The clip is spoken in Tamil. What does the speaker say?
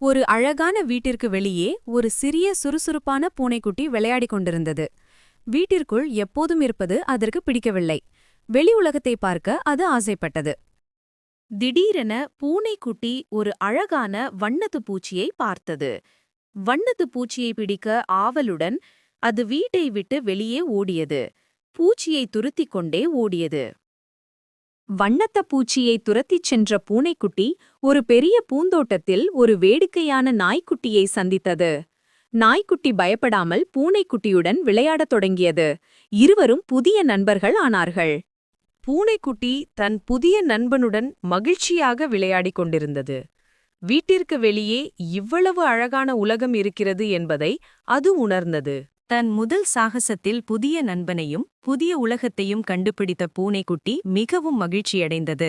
ஒரு அழகான வீட்டிற்கு வெளியே ஒரு சிறிய சுறுசுறுப்பான பூனைக்குட்டி விளையாடிக் கொண்டிருந்தது. வீட்டிற்குள் எப்போதும் இருப்பது அதற்கு பிடிக்கவில்லை. வெளி உலகத்தை பார்க்க அது ஆசைப்பட்டது. திடீரென பூனைக்குட்டி ஒரு அழகான வண்ணத்து பூச்சியை பார்த்தது. வண்ணத்து பூச்சியை பிடிக்க ஆவலுடன் அது வீட்டை விட்டு வெளியே ஓடியது. பூச்சியை துருத்திக் கொண்டே ஓடியது. வண்ணத்த பூச்சியை துரத்திச் சென்ற பூனைக்குட்டி ஒரு பெரிய பூந்தோட்டத்தில் ஒரு வேடிக்கையான நாய்க்குட்டியை சந்தித்தது. நாய்க்குட்டி பயப்படாமல் பூனைக்குட்டியுடன் விளையாடத் தொடங்கியது. இருவரும் புதிய நண்பர்கள் ஆனார்கள். பூனைக்குட்டி தன் புதிய நண்பனுடன் மகிழ்ச்சியாக விளையாடிக் கொண்டிருந்தது. வீட்டிற்கு வெளியே இவ்வளவு அழகான உலகம் இருக்கிறது என்பதை அது உணர்ந்தது. தன் முதல் சாகசத்தில் புதிய நண்பனையும் புதிய உலகத்தையும் கண்டுபிடித்த பூனைக்குட்டி மிகவும் மகிழ்ச்சியடைந்தது.